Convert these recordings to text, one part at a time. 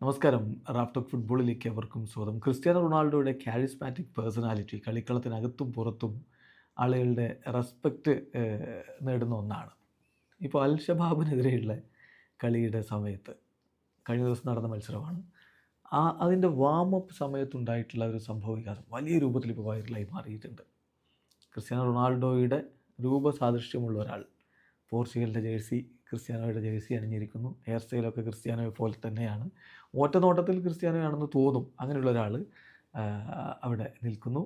നമസ്കാരം. റാഫ്റ്റോക്ക് ഫുട്ബോളിലേക്ക് അവർക്കും സ്വാഗതം. ക്രിസ്ത്യാനോ റൊണാൾഡോയുടെ കാരിസ്മാറ്റിക് പേഴ്സണാലിറ്റി കളിക്കളത്തിനകത്തും പുറത്തും ആളുകളുടെ റെസ്പെക്റ്റ് നേടുന്ന ഒന്നാണ്. ഇപ്പോൾ അൽ ഷബാബിനെതിരെയുള്ള കളിയുടെ സമയത്ത് കഴിഞ്ഞ ദിവസം നടന്ന മത്സരമാണ്. ആ അതിന്റെ വാമപ്പ് സമയത്തുണ്ടായിട്ടുള്ള ഒരു സംഭവ വികാസം വലിയ രൂപത്തിൽ ഇപ്പോൾ വൈറലായി മാറിയിട്ടുണ്ട്. ക്രിസ്ത്യാനോ റൊണാൾഡോയുടെ രൂപസാദൃശ്യമുള്ള ഒരാൾ പോർച്ചുഗലിന്റെ ജേഴ്സി ക്രിസ്ത്യാനോയുടെ ജേഴ്സി അണിഞ്ഞിരിക്കുന്നു. ഹെയർ സ്റ്റൈലൊക്കെ ക്രിസ്ത്യാനോയെ പോലെ തന്നെയാണ്. ഒറ്റനോട്ടത്തിൽ ക്രിസ്ത്യാനോയാണെന്ന് തോന്നും. അങ്ങനെയുള്ള ഒരാൾ അവിടെ നിൽക്കുന്നു.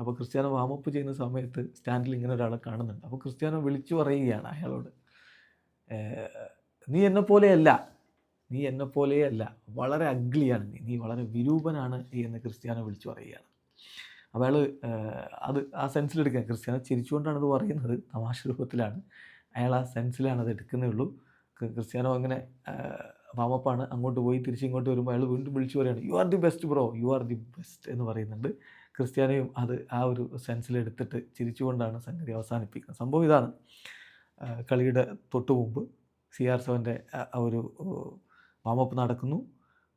അപ്പോൾ ക്രിസ്ത്യാനോ വാമപ്പ് ചെയ്യുന്ന സമയത്ത് സ്റ്റാൻഡിൽ ഇങ്ങനെ ഒരാളെ കാണുന്നുണ്ട്. അപ്പോൾ ക്രിസ്ത്യാനോ വിളിച്ചു പറയുകയാണ് അയാളോട്. നീ എന്നെ പോലെയല്ല. നീ എന്നെ പോലെയല്ല. വളരെ അഗ്ലിയാണ് നീ. നീ വളരെ വിരൂപനാണ് നീ എന്ന് ക്രിസ്ത്യാനോ വിളിച്ചു പറയുകയാണ്. അപ്പോൾ അയാൾ അത് ആ സെൻസിലെടുക്കുക ക്രിസ്ത്യാനോ ചിരിച്ചുകൊണ്ടാണ് ഇത് പറയുന്നത്. തമാശ രൂപത്തിലാണ്. അയാൾ ആ സെൻസിലാണ് അത് എടുക്കുന്നേ ഉള്ളൂ. ക്രിസ്ത്യാനോ അങ്ങനെ വാമപ്പാണ് അങ്ങോട്ട് പോയി തിരിച്ച് ഇങ്ങോട്ട് വരുമ്പോൾ അയാൾ വീണ്ടും വിളിച്ചു പറയുകയാണ് you are the best bro you are the best എന്ന് പറയുന്നുണ്ട്. ക്രിസ്ത്യാനോയും അത് ആ ഒരു സെൻസിലെടുത്തിട്ട് ചിരിച്ചുകൊണ്ടാണ് സംഗതി അവസാനിപ്പിക്കുന്നത്. സംഭവം ഇതാണ്. കളിയുടെ തൊട്ടു മുമ്പ് സി ആർ സെവന്റെ ഒരു വാമപ്പ് നടക്കുന്നു.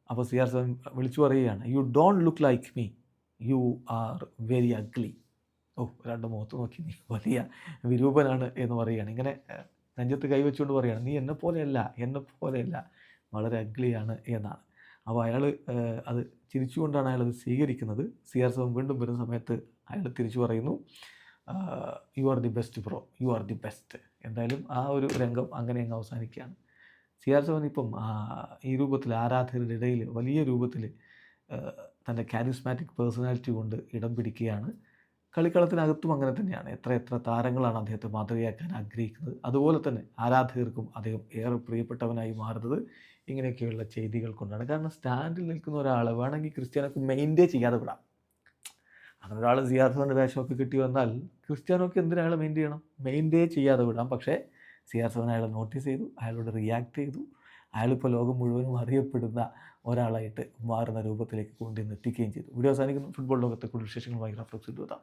അപ്പോൾ സി ആർ സെവൻ വിളിച്ചു പറയുകയാണ് you don't look like me you are very ugly ഓ ഒരാളുടെ മുഖത്ത് നോക്കി നീ വലിയ വിരൂപനാണ് എന്ന് പറയുകയാണ്. ഇങ്ങനെ നെഞ്ചത്ത് കൈവച്ചുകൊണ്ട് പറയുകയാണ് നീ എന്നെ പോലെയല്ല എന്നെ പോലെയല്ല വളരെ അഗ്ലിയാണ് എന്നാണ്. അപ്പോൾ അയാൾ അത് ചിരിച്ചുകൊണ്ടാണ് അയാൾ അത് സ്വീകരിക്കുന്നത്. സി ആർ സെവൻ വീണ്ടും വരുന്ന സമയത്ത് അയാൾ തിരിച്ചു പറയുന്നു you are the best bro you are the best എന്തായാലും ആ ഒരു രംഗം അങ്ങനെ അങ്ങ് അവസാനിക്കുകയാണ്. സി ആർ സെവൻ ഇപ്പം ഈ രൂപത്തിൽ ആരാധകരുടെ ഇടയിൽ വലിയ രൂപത്തിൽ തന്റെ കാരിസ്മാറ്റിക് പേഴ്സണാലിറ്റി കൊണ്ട് ഇടം പിടിക്കുകയാണ്. കളിക്കളത്തിനകത്തും അങ്ങനെ തന്നെയാണ്. എത്ര എത്ര താരങ്ങളാണ് അദ്ദേഹത്തെ മാതൃകയാക്കാൻ ആഗ്രഹിക്കുന്നത്. അതുപോലെ തന്നെ ആരാധകർക്കും അദ്ദേഹം ഏറെ പ്രിയപ്പെട്ടവനായി മാറുന്നത് ഇങ്ങനെയൊക്കെയുള്ള ചെയ്തികൾ കൊണ്ടാണ്. കാരണം സ്റ്റാൻഡിൽ നിൽക്കുന്ന ഒരാൾ വേണമെങ്കിൽ ക്രിസ്ത്യാനോക്ക് മെയിന്റെയിൻ ചെയ്യാതെ വിടാം. അങ്ങനെ ഒരാൾ സിയാർസോന്റെ വേഷമൊക്കെ കിട്ടി വന്നാൽ ക്രിസ്ത്യാനോക്ക് എന്തിനാൾ മെയിന്റെയിൻ ചെയ്യണം? മെയിന്റെയിൻ ചെയ്യാതെ വിടാം. പക്ഷേ സിയാർസോൻ അയാളെ നോട്ടീസ് ചെയ്തു അയാളോട് റിയാക്ട് ചെയ്തു. അയാളിപ്പോൾ ലോകം മുഴുവനും അറിയപ്പെടുന്ന ഒരാളായിട്ട് മാറുന്ന രൂപത്തിലേക്ക് കൊണ്ടുവന്ന് എത്തിക്കുകയും ചെയ്തു. വീഡിയോ അവസാനിക്കുന്നു. ഫുട്ബോൾ ലോകത്തെ കൂടുതൽ വിശേഷങ്ങളുമായി റഫ്ലക്സ് എത്താം